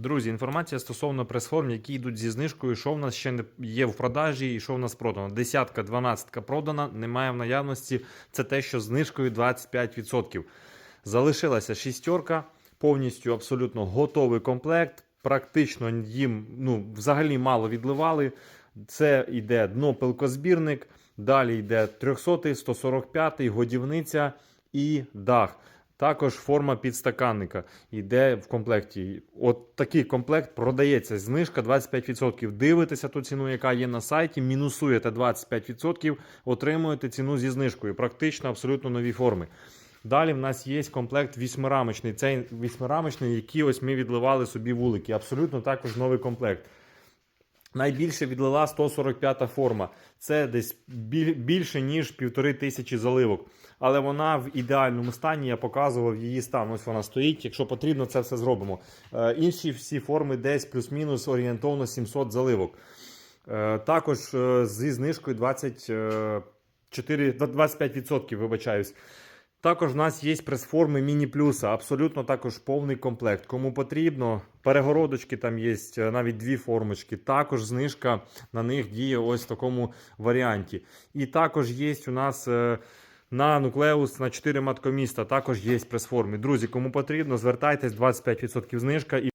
Друзі, інформація стосовно прес-форм, які йдуть зі знижкою, що в нас ще не є в продажі і що в нас продано. Десятка, дванадцятка продана, немає в наявності. Це те, що знижкою 25%. Залишилася шістерка, повністю абсолютно готовий комплект. Практично їм ну, взагалі мало відливали. Це йде дно пилкозбірник, далі йде 300, 145, годівниця і дах. Також форма підстаканника йде в комплекті. От такий комплект продається. Знижка 25%. Дивитеся ту ціну, яка є на сайті, мінусуєте 25%, отримуєте ціну зі знижкою. Практично абсолютно нові форми. Далі в нас є комплект вісьмирамочний. Цей вісьмирамочний, який ось ми відливали собі вулики. Абсолютно також новий комплект. Найбільше відлила 145 форма. Це десь більше, ніж півтори тисячі заливок. Але вона в ідеальному стані. Я показував її стан. Ось вона стоїть. Якщо потрібно, це все зробимо. Е, інші всі форми десь плюс-мінус орієнтовно 700 заливок. Е, також е, зі знижкою 24, 25%, вибачаюсь. Також в нас є прес-форми Міні Плюса, абсолютно також повний комплект. Кому потрібно, перегородочки там є, е, навіть дві формочки. Також знижка на них діє ось в такому варіанті. І також є у нас е, на нуклеус на 4 маткоміста. Також є прес-форми. Друзі, кому потрібно, звертайтесь 25% знижка.